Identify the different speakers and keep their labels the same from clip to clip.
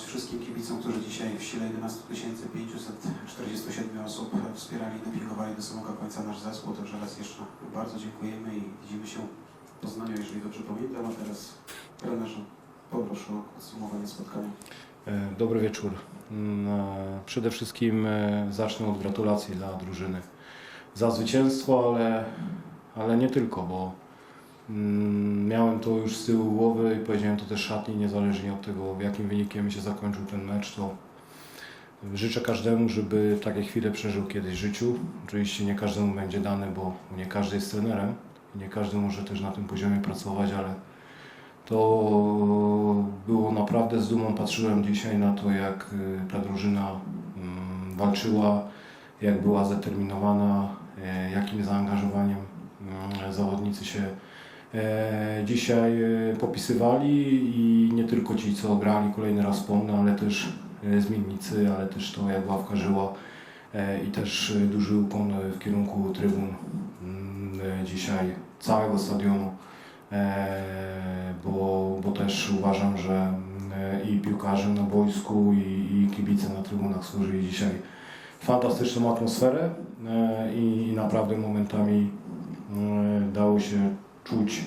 Speaker 1: podziękować wszystkim kibicom, którzy dzisiaj w sile 11 547 osób wspierali i dopingowali do samego końca nasz zespół. Także raz jeszcze bardzo dziękujemy i widzimy się w Poznaniu, jeżeli dobrze pamiętam. A teraz trenerze, poproszę o podsumowanie spotkania.
Speaker 2: E, Dobry wieczór. Mm, e, Przede wszystkim e, zacznę od gratulacji dla drużyny za zwycięstwo, ale, ale nie tylko, bo miałem to już z tyłu głowy i powiedziałem to też szatni, niezależnie od tego, jakim wynikiem się zakończył ten mecz, to życzę każdemu, żeby takie chwile przeżył kiedyś w życiu. Oczywiście nie każdemu będzie dane, bo nie każdy jest trenerem i nie każdy może też na tym poziomie pracować, ale to było naprawdę z dumą. Patrzyłem dzisiaj na to, jak y, ta drużyna mm, walczyła, jak była zdeterminowana, e, jakim zaangażowaniem mm, zawodnicy się dzisiaj e, popisywali i nie tylko ci, co grali, kolejny raz wspomnę, ale też e, zmiennicy, ale też to, jak ławka żyła e, i też e, duży ukłon w kierunku trybun mm, e, dzisiaj całego stadionu. E, bo, bo też uważam, że i piłkarze na boisku, i, i kibice na trybunach stworzyli dzisiaj fantastyczną atmosferę e, i, i naprawdę momentami e, dało się czuć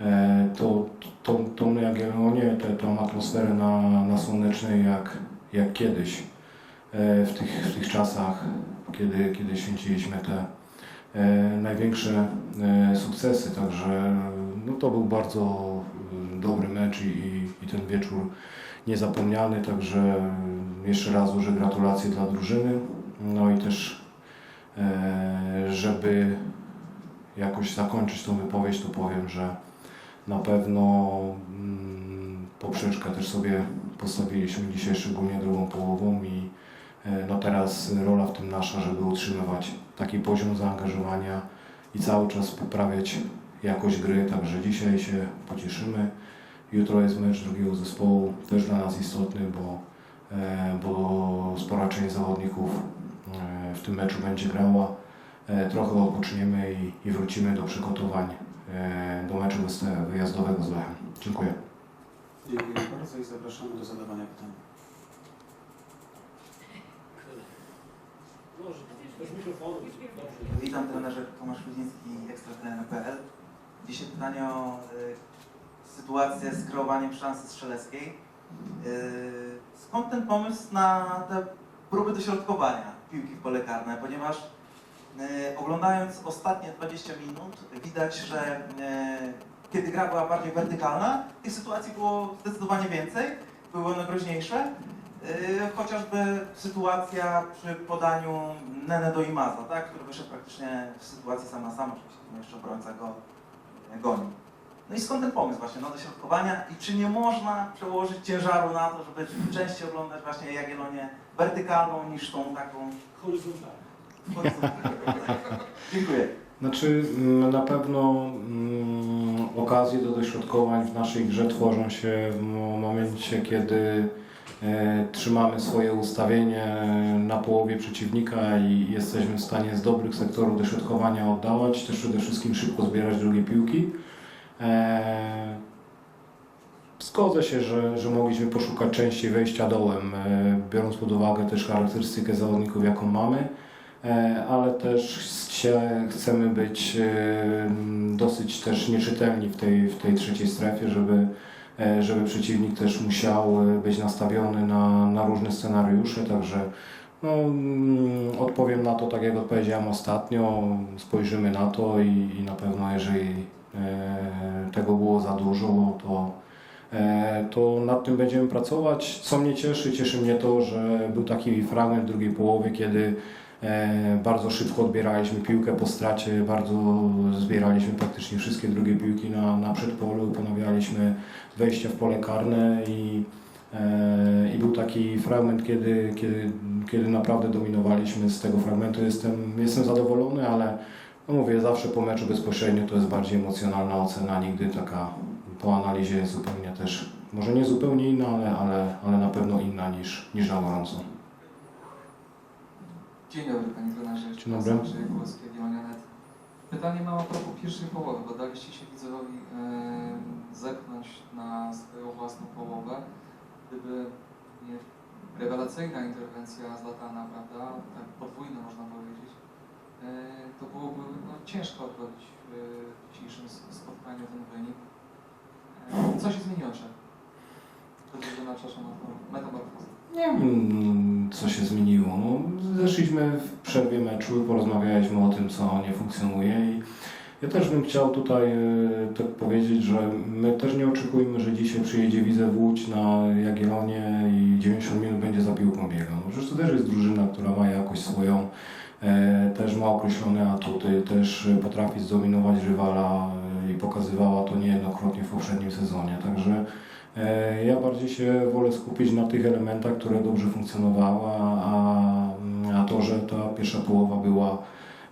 Speaker 2: e, to, to, tą Jagiellonię, tę tą atmosferę na, na Słonecznej jak, jak kiedyś e, w tych, w tych czasach, kiedy, kiedy święciliśmy te e, największe sukcesy, także no, to był bardzo dobry mecz i, i, ten wieczór niezapomniany, także jeszcze raz duże gratulacje dla drużyny, no i też żeby jakoś zakończyć tą wypowiedź, to powiem, że na pewno mm, poprzeczkę też sobie postawiliśmy dzisiaj, szczególnie drugą połową i e, no teraz rola w tym nasza, żeby utrzymywać taki poziom zaangażowania i cały czas poprawiać jakość gry, także dzisiaj się pocieszymy. Jutro jest mecz drugiego zespołu, też dla nas istotny, bo, e, bo spora część zawodników e, w tym meczu będzie grała. E, Trochę odpoczniemy i, i wrócimy do przygotowań e, do meczu wyjazdowego z Lechem. Dziękuję.
Speaker 1: Dziękuję bardzo i zapraszamy do zadawania pytań.
Speaker 3: Witam trenerze Tomasz Rudziński, ekstratrener.pl. Dzisiaj pytanie o y, sytuację z kreowaniem szansy strzeleckiej. Y, skąd ten pomysł na te próby dośrodkowania piłki w pole karne? Ponieważ y, oglądając ostatnie 20 minut widać, że y, kiedy gra była bardziej wertykalna, tych sytuacji było zdecydowanie więcej, były one groźniejsze. Yy, Chociażby sytuacja przy podaniu Nene do Imaza, tak, który wyszedł praktycznie w sytuacji sam na sam, oczywiście no jeszcze obrońca go e, gonił. No i skąd ten pomysł właśnie no, do środkowania i czy nie można przełożyć ciężaru na to, żeby częściej oglądać właśnie Jagiellonię wertykalną niż tą taką horyzontalną? Dziękuję.
Speaker 2: Znaczy mm, na pewno mm, okazje do dośrodkowań w naszej grze tworzą się w mo- momencie, kiedy e, trzymamy swoje ustawienie na połowie przeciwnika i jesteśmy w stanie z dobrych sektorów dośrodkowania oddawać, też przede wszystkim szybko zbierać drugie piłki. E, Zgodzę się, że, że mogliśmy poszukać częściej wejścia dołem, e, biorąc pod uwagę też charakterystykę zawodników, jaką mamy. E, ale też chcemy być e, dosyć też nieczytelni w tej, w tej trzeciej strefie, żeby, e, żeby przeciwnik też musiał być nastawiony na, na różne scenariusze, także no, mm, odpowiem na to tak jak odpowiedziałem ostatnio, spojrzymy na to i, i na pewno jeżeli tego było za dużo, to to nad tym będziemy pracować. Co mnie cieszy, cieszy mnie to, że był taki fragment w drugiej połowie, kiedy Bardzo szybko odbieraliśmy piłkę po stracie, bardzo zbieraliśmy praktycznie wszystkie drugie piłki na, na przedpolu, ponawialiśmy wejście w pole karne i, e, i był taki fragment, kiedy, kiedy, kiedy naprawdę dominowaliśmy z tego fragmentu. Jestem, jestem zadowolony, ale no mówię, zawsze po meczu bezpośrednio to jest bardziej emocjonalna ocena, nigdy taka po analizie zupełnie też, może nie zupełnie inna, ale, ale, ale na pewno inna niż, niż na gorąco.
Speaker 4: Dzień dobry Panie Trenerze.
Speaker 2: Dzień dobry.
Speaker 4: Andrzej. Pytanie mam a propos pierwszej połowy, bo daliście się widzowi e, zepchnąć na swoją własną połowę. Gdyby nie, rewelacyjna interwencja Zlatana, prawda? Tak podwójna można powiedzieć. E, To byłoby no, ciężko odrobić w w dzisiejszym spotkaniu ten wynik. E, Co się zmieniło, że? To na metamorfozę.
Speaker 2: Nie wiem, co się zmieniło. No, zeszliśmy w przerwie meczu porozmawialiśmy o tym, co nie funkcjonuje. I ja też bym chciał tutaj e, tak powiedzieć, że my też nie oczekujemy, że dzisiaj przyjedzie Widzew Łódź na Jagiellonie i 90 minut będzie za piłką biegał. No, przecież to też jest drużyna, która ma jakoś swoją, e, też ma określone atuty, też potrafi zdominować rywala i pokazywała to niejednokrotnie w poprzednim sezonie. Także E, Ja bardziej się wolę skupić na tych elementach, które dobrze funkcjonowały, a, a to, że ta pierwsza połowa była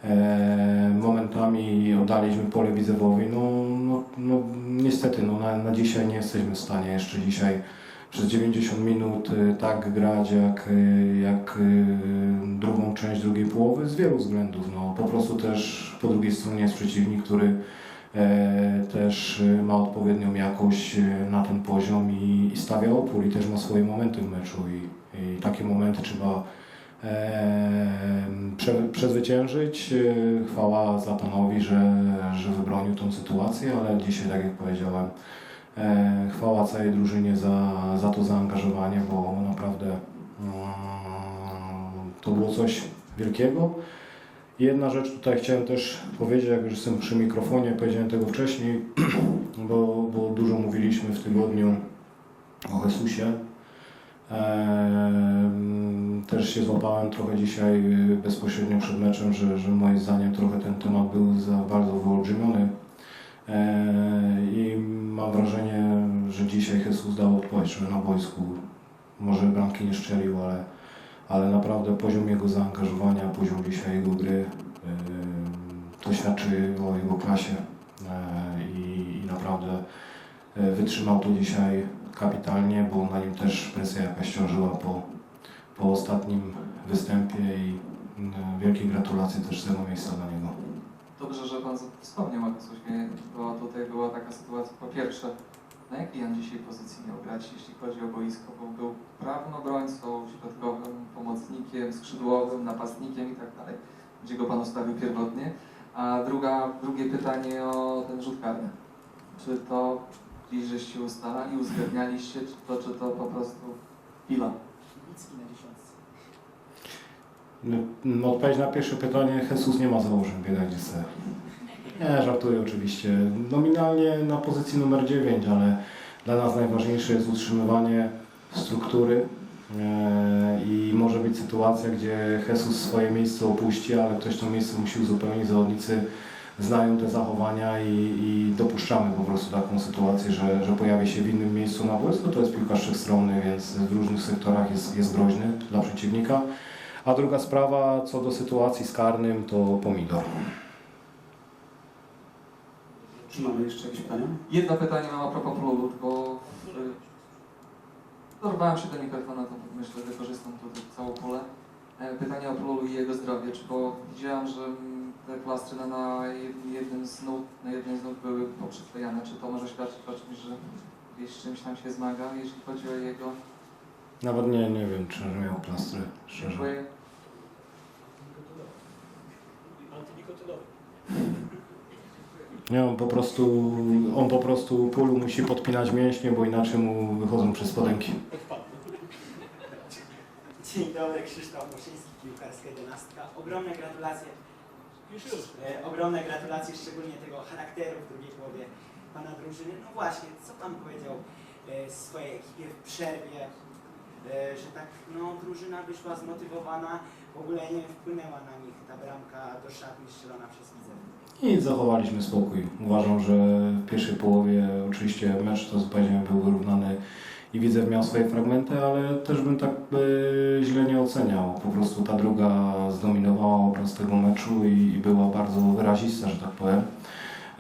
Speaker 2: e, momentami oddaliśmy pole Widzewowi, no, no, no niestety no, na, na dzisiaj nie jesteśmy w stanie jeszcze dzisiaj przez 90 minut e, tak grać jak, e, jak e, drugą część drugiej połowy z wielu względów. No, po prostu też po drugiej stronie jest przeciwnik, który też e, ma odpowiednią jakość e, na ten poziom i, i stawia opór i też ma swoje momenty w meczu i, i takie momenty trzeba e, prze, przezwyciężyć. E, Chwała Zlatanowi, że, że wybronił tą sytuację, ale dzisiaj, tak jak powiedziałem, e, chwała całej drużynie za, za to zaangażowanie, bo naprawdę mm, to było coś wielkiego. Jedna rzecz tutaj chciałem też powiedzieć, jak już jestem przy mikrofonie, powiedziałem tego wcześniej, bo, bo dużo mówiliśmy w tygodniu o Jezusie. Ehm, Też się złapałem trochę dzisiaj y, bezpośrednio przed meczem, że, że moim zdaniem trochę ten temat był za bardzo wyolbrzymiony. Ehm, I mam wrażenie, że dzisiaj Jesus dał odpowiedź, że na boisku może bramki nie szczelił, ale ale naprawdę poziom jego zaangażowania, poziom dzisiaj jego gry, to świadczy o jego klasie yy, i, naprawdę yy, wytrzymał to dzisiaj kapitalnie, bo na nim też presja jakaś ciążyła po, po ostatnim występie i yy, wielkie gratulacje też z tego miejsca dla niego.
Speaker 4: Dobrze, że Pan wspomniał o Jezusie, bo tutaj była taka sytuacja. Po pierwsze, na jakiej on dzisiaj pozycji miał grać, jeśli chodzi o boisko, bo był prawym obrońcą, środkowym pomocnikiem, skrzydłowym, napastnikiem i tak dalej, gdzie go Pan ustawił pierwotnie. A druga, drugie pytanie o ten rzut karny. Czy to gdzieś żeście ustalali, uzgadnialiście, czy to, czy to po prostu chwila?
Speaker 5: Kibicki na dziesiątce.
Speaker 2: No, odpowiedź na pierwsze pytanie, Jesus nie ma założeń chce. Nie, żartuję oczywiście. Nominalnie na pozycji numer 9, ale dla nas najważniejsze jest utrzymywanie struktury e, i może być sytuacja, gdzie Jesus swoje miejsce opuści, ale ktoś to miejsce musi uzupełnić. Zawodnicy znają te zachowania i, i dopuszczamy po prostu taką sytuację, że, że pojawi się w innym miejscu na boisku. To jest piłkarz wszechstronny, więc w różnych sektorach jest, jest groźny dla przeciwnika. A druga sprawa, co do sytuacji z karnym, to pomidor.
Speaker 1: Czy mamy jeszcze jakieś pytania?
Speaker 4: Jedno pytanie mam a propos Plulut, bo dorwałem się do mikrofonu, to myślę, wykorzystam tutaj całą pulę. E, Pytanie o Plulu i jego zdrowie, czy bo widziałem, że te plastry na- na jed- jednym z nóg, na jednej z nóg były poprzyklejane. Czy to może świadczyć o czymś, że gdzieś z czymś tam się zmaga, jeśli chodzi o jego...
Speaker 2: Nawet nie, nie wiem, czy miał plastry, szczerze.
Speaker 4: Dziękuję.
Speaker 5: Antynikotynowy.
Speaker 2: Nie, on po prostu, on po prostu polu musi podpinać mięśnie, bo inaczej mu wychodzą przez spodenki.
Speaker 5: Dzień dobry, Krzysztof Moszyński, piłkarska jedenastka. Ogromne gratulacje. Już, już. E, ogromne gratulacje, szczególnie tego charakteru w drugiej połowie Pana drużyny. No właśnie, co Pan powiedział e, swojej ekipie w przerwie, e, że tak, no, drużyna wyszła zmotywowana, w ogóle nie wpłynęła na nich ta bramka do szatni strzelona przez Widzew.
Speaker 2: I zachowaliśmy spokój. Uważam, że w pierwszej połowie oczywiście mecz, to powiedziałem, był wyrównany i Widzew miał swoje fragmenty, ale też bym tak e, źle nie oceniał. Po prostu ta druga zdominowała obraz tego meczu i, i była bardzo wyrazista, że tak powiem.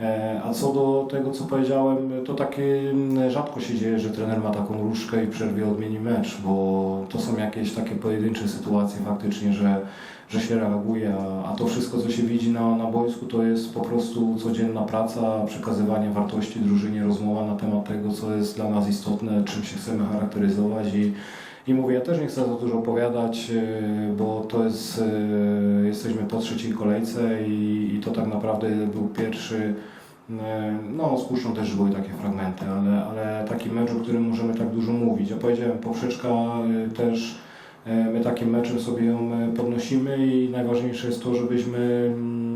Speaker 2: E, A co do tego, co powiedziałem, to takie mm, rzadko się dzieje, że trener ma taką różkę i w przerwie odmieni mecz, bo to są jakieś takie pojedyncze sytuacje faktycznie, że, że się reaguje, a, a to wszystko, co się widzi na, na boisku, to jest po prostu codzienna praca, przekazywanie wartości drużynie, rozmowa na temat tego, co jest dla nas istotne, czym się chcemy charakteryzować i, I mówię, ja też nie chcę za dużo opowiadać, e, bo to jest, e, jesteśmy po trzeciej kolejce i, i to tak naprawdę był pierwszy, e, no z też były takie fragmenty, ale, ale taki mecz, o którym możemy tak dużo mówić. Ja powiedziałem, poprzeczka też, my takim meczem sobie ją podnosimy i najważniejsze jest to, żebyśmy mm,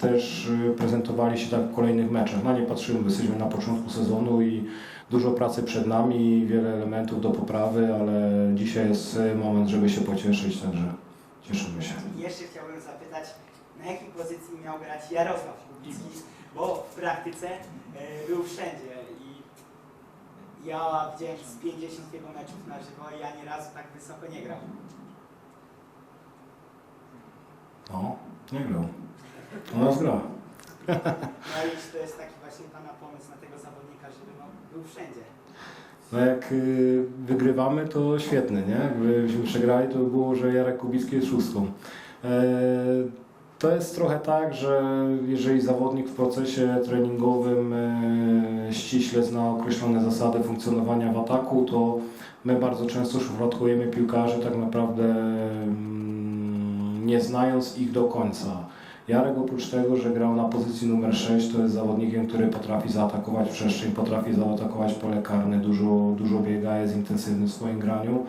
Speaker 2: też e, prezentowali się tak w kolejnych meczach. Na nie patrzymy, jesteśmy na początku sezonu i Dużo pracy przed nami, wiele elementów do poprawy, ale dzisiaj jest moment, żeby się pocieszyć, także cieszymy się.
Speaker 5: Jeszcze chciałbym zapytać, na jakiej pozycji miał grać Jarosław Kubicki, bo w praktyce e, był wszędzie i ja widziałem z 50 jego meczów na żywo i ja nie razu tak wysoko nie grał.
Speaker 2: No, nie grał. Nas gra.
Speaker 5: No i czy to jest taki właśnie Pana pomysł na tego zawodnika, żeby no, był wszędzie.
Speaker 2: No jak y, wygrywamy, to świetny, nie? Jakbyśmy przegrali, to by było, że Jarek Kubicki jest szóstką. E, to jest trochę tak, że jeżeli zawodnik w procesie treningowym e, ściśle zna określone zasady funkcjonowania w ataku, to my bardzo często szufladkujemy piłkarzy tak naprawdę mm, nie znając ich do końca. Jarek oprócz tego, że grał na pozycji numer 6, to jest zawodnikiem, który potrafi zaatakować przestrzeń, potrafi zaatakować pole karne, dużo, dużo biega, jest intensywny w swoim graniu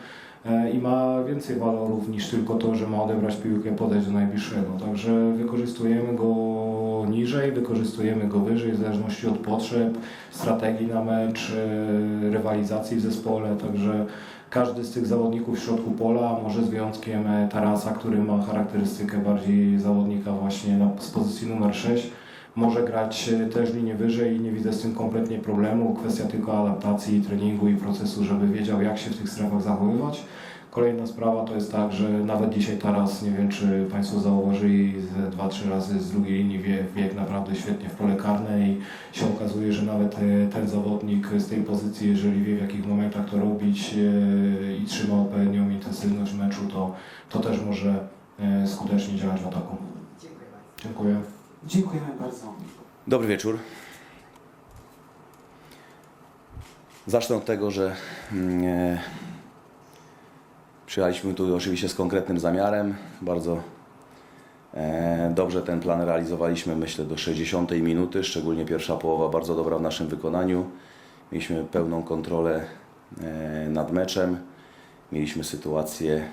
Speaker 2: e, i ma więcej walorów niż tylko to, że ma odebrać piłkę, podejść do najbliższego. Także wykorzystujemy go niżej, wykorzystujemy go wyżej, w zależności od potrzeb, strategii na mecz, e, rywalizacji w zespole, także każdy z tych zawodników w środku pola, może z wyjątkiem e, Tarasa, który ma charakterystykę bardziej zawodnika właśnie na, z pozycji numer 6, może grać e, też linię wyżej i nie widzę z tym kompletnie problemu. Kwestia tylko adaptacji, treningu i procesu, żeby wiedział jak się w tych strefach zachowywać. Kolejna sprawa to jest tak, że nawet dzisiaj Taras, nie wiem czy Państwo zauważyli, ze dwa, trzy razy z drugiej linii wie, biegł naprawdę świetnie w pole karne i się okazuje, że nawet e, ten zawodnik z tej pozycji, jeżeli wie w jakich momentach to robić e, i trzyma odpowiednią intensywność meczu, to, to też może e, skutecznie działać w ataku.
Speaker 5: Dziękuję bardzo.
Speaker 2: Dziękuję.
Speaker 1: Dziękujemy bardzo.
Speaker 6: Dobry wieczór. Zacznę od tego, że mm, przyjechaliśmy tu oczywiście z konkretnym zamiarem. Bardzo e, dobrze ten plan realizowaliśmy, myślę, do 60 minuty, szczególnie pierwsza połowa bardzo dobra w naszym wykonaniu. Mieliśmy pełną kontrolę e, nad meczem. Mieliśmy sytuację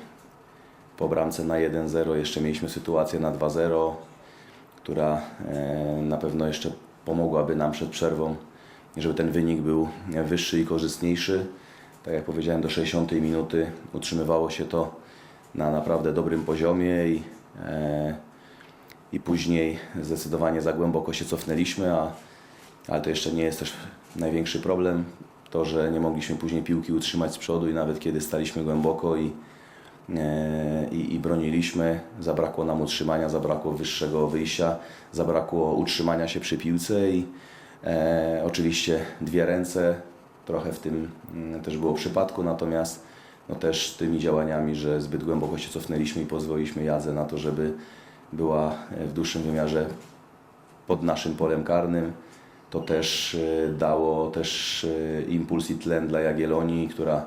Speaker 6: po bramce na 1-0, jeszcze mieliśmy sytuację na 2-0 która e, na pewno jeszcze pomogłaby nam przed przerwą, żeby ten wynik był wyższy i korzystniejszy. Tak jak powiedziałem, do 60 minuty utrzymywało się to na naprawdę dobrym poziomie i, e, i później zdecydowanie za głęboko się cofnęliśmy, a, ale to jeszcze nie jest też największy problem. To, że nie mogliśmy później piłki utrzymać z przodu i nawet kiedy staliśmy głęboko i, e, i, i broniliśmy, zabrakło nam utrzymania, zabrakło wyższego wyjścia, zabrakło utrzymania się przy piłce i e, oczywiście dwie ręce, trochę w tym mm, też było przypadku, natomiast no też tymi działaniami, że zbyt głęboko się cofnęliśmy i pozwoliliśmy Jadze na to, żeby była w dłuższym wymiarze pod naszym polem karnym. To też e, dało też e, impuls i tlen dla Jagiellonii, która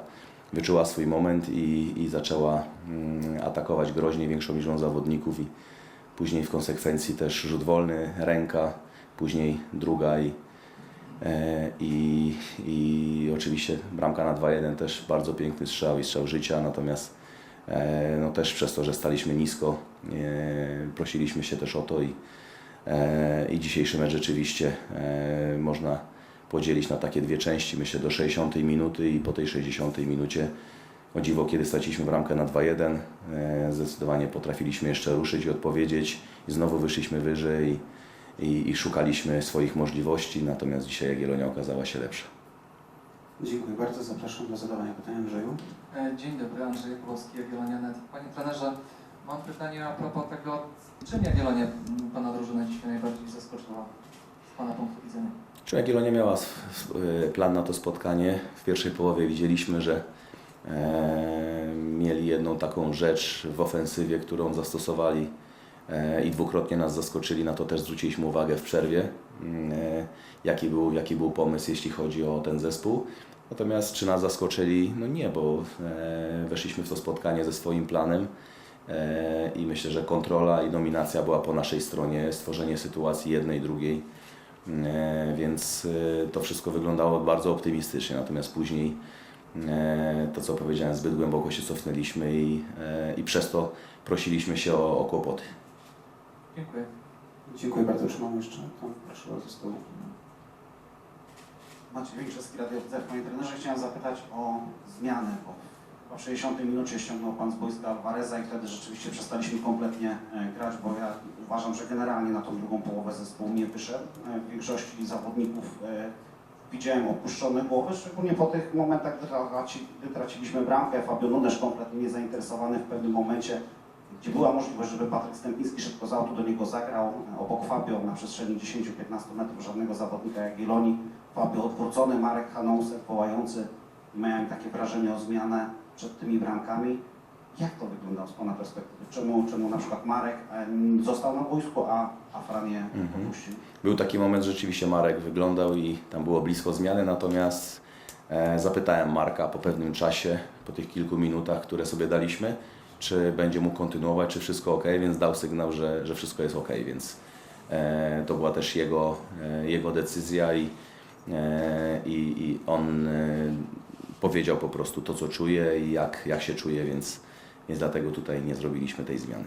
Speaker 6: wyczuła swój moment i, i zaczęła mm, atakować groźnie większą liczbą zawodników i później w konsekwencji też rzut wolny, ręka, później druga i, e, i, i oczywiście bramka na 2-1 też bardzo piękny strzał i strzał życia, natomiast e, no też przez to, że staliśmy nisko, e, prosiliśmy się też o to i, e, i dzisiejszy mecz rzeczywiście e, można podzielić na takie dwie części, myślę do 60 minuty i po tej 60 minucie o dziwo, kiedy straciliśmy bramkę na 2-1, e, zdecydowanie potrafiliśmy jeszcze ruszyć i odpowiedzieć i znowu wyszliśmy wyżej i, i, szukaliśmy swoich możliwości, natomiast dzisiaj Jagiellonia okazała się lepsza.
Speaker 1: Dziękuję bardzo. Zapraszam do zadawania pytania Andrzeju.
Speaker 4: E, Dzień dobry, Andrzej Płowski, Jagiellonia.net. Panie trenerze, mam pytanie a propos tego, czym Jagiellonia Pana drużyna dzisiaj najbardziej zaskoczyła z Pana punktu widzenia?
Speaker 6: Czy Jagiellonia miała e, plan na to spotkanie? W pierwszej połowie widzieliśmy, że e, mieli jedną taką rzecz w ofensywie, którą zastosowali i dwukrotnie nas zaskoczyli. Na to też zwróciliśmy uwagę w przerwie, mm, e, jaki, był, jaki był pomysł, jeśli chodzi o ten zespół. Natomiast czy nas zaskoczyli? No nie, bo e, weszliśmy w to spotkanie ze swoim planem e, i myślę, że kontrola i dominacja była po naszej stronie, stworzenie sytuacji jednej, drugiej, e, więc e, to wszystko wyglądało bardzo optymistycznie. Natomiast później e, to, co powiedziałem, zbyt głęboko się cofnęliśmy i, e, i przez to prosiliśmy się o, o kłopoty.
Speaker 4: Dziękuję.
Speaker 1: Dziękuję bardzo. Czy mam jeszcze? Tam, proszę bardzo, z tyłu.
Speaker 7: Maciej Większewski, Radio WZF. Panie trenerze, chciałem zapytać o zmianę, bo w 60 minucie ściągnął Pan z boiska Alvareza i wtedy rzeczywiście przestaliśmy kompletnie e, grać, bo ja uważam, że generalnie na tą drugą połowę zespół nie wyszedł. E, W większości zawodników e, widziałem opuszczone głowy, szczególnie po tych momentach, gdy, traci, gdy traciliśmy bramkę. Fabio Nunes kompletnie niezainteresowany w pewnym momencie, gdzie była możliwość, żeby Patryk Stępiński szybko z autu do niego zagrał. E, Obok Fabio na przestrzeni 10-15 metrów żadnego zawodnika jak Iloni. Fabio odwrócony, Marek Hanousek wołający. Miałem takie wrażenie o zmianę przed tymi bramkami. Jak to wyglądało z Pana perspektywy? Czemu, czemu na przykład Marek e, został na boisku, a, a Fran je
Speaker 6: Mhm.
Speaker 7: opuścił?
Speaker 6: Był taki moment, że rzeczywiście Marek wyglądał i tam było blisko zmiany, natomiast e, zapytałem Marka po pewnym czasie, po tych kilku minutach, które sobie daliśmy, czy będzie mógł kontynuować, czy wszystko ok, więc dał sygnał, że, że wszystko jest ok, więc e, to była też jego, e, jego decyzja i, e, i, i on e, powiedział po prostu to, co czuje i jak, jak się czuje, więc, więc dlatego tutaj nie zrobiliśmy tej zmiany.